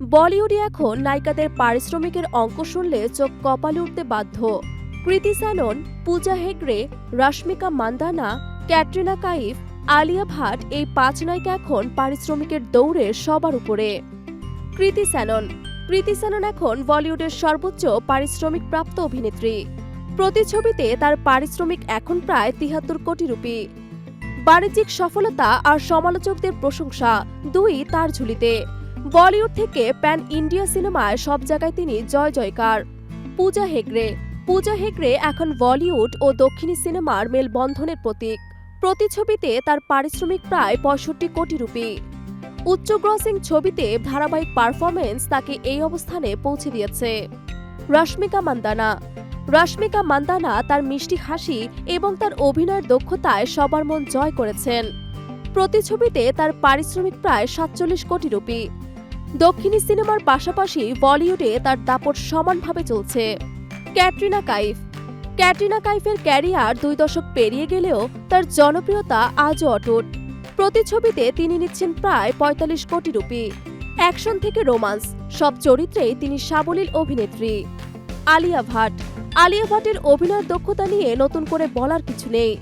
বলিউডে এখন নায়িকাদের পারিশ্রমিকের অঙ্ক শুনলে চোখ কপালে উঠতে বাধ্য। কৃতি স্যানন পূজা হেগড়ে, রশ্মিকা মান্দানা, ক্যাটরিনা কাইফ, আলিয়া ভাট এই পাঁচ নায়িকা এখন পারিশ্রমিকের দৌড়ে সবার উপরে। কৃতি স্যানন কৃতি স্যানন এখন বলিউডের সর্বোচ্চ পারিশ্রমিক প্রাপ্ত অভিনেত্রী। প্রতি ছবিতে তার পারিশ্রমিক এখন প্রায় তিহাত্তর কোটি রুপি। বাণিজ্যিক সফলতা আর সমালোচকদের প্রশংসা দুই তার ঝুলিতে। বলিউড থেকে প্যান ইন্ডিয়া সিনেমায় সব জায়গায় তিনি জয় জয়কার। পূজা হেগড়ে। পূজা হেগড়ে এখন বলিউড ও দক্ষিণী সিনেমার মেলবন্ধনের প্রতীক। প্রতিছবিতে তার পারিশ্রমিক প্রায় পঁয়ষট্টি কোটি রুপি। উচ্চ গ্রসিং ছবিতে ধারাবাহিক পারফরমেন্স তাকে এই অবস্থানে পৌঁছে দিয়েছে। রশ্মিকা মান্দানা। রশ্মিকা মান্দানা তার মিষ্টি হাসি এবং তার অভিনয়ের দক্ষতায় সবার মন জয় করেছেন। প্রতি ছবিতে তার পারিশ্রমিক প্রায় সাতচল্লিশ কোটি রুপি। দক্ষিণী সিনেমার পাশাপাশি বলিউডে তার দাপট সমানভাবে চলছে। ক্যাটরিনা কাইফ। ক্যাটরিনা কাইফের ক্যারিয়ার দুই দশক পেরিয়ে গেলেও তার জনপ্রিয়তা আজও অটুট। প্রতি ছবিতে তিনি নিচ্ছেন প্রায় পঁয়তাল্লিশ কোটি রুপি। অ্যাকশন থেকে রোমান্স। সব চরিত্রেই তিনি সাবলীল অভিনেত্রী। আলিয়া ভাট। আলিয়া ভাটের অভিনয়ের দক্ষতা নিয়ে নতুন করে বলার কিছু নেই।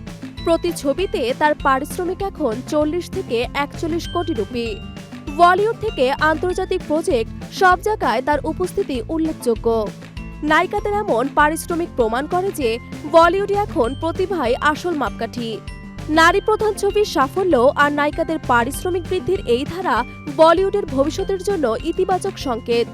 প্রতি ছবিতে তার পারিশ্রমিক এখন চল্লিশ থেকে একচল্লিশ কোটি রুপি। বলিউড থেকে আন্তর্জাতিক প্রজেক্ট সব জায়গায় তার উপস্থিতি উল্লেখযোগ্য। নায়িকাদের এমন পারিশ্রমিক প্রমাণ করে যে বলিউডে এখন প্রতিভাই আসল মাপকাঠি। নারী প্রধান ছবির সাফল্য আর নায়িকাদের পারিশ্রমিক বৃদ্ধির এই ধারা বলিউডের ভবিষ্যতের জন্য ইতিবাচক সংকেত।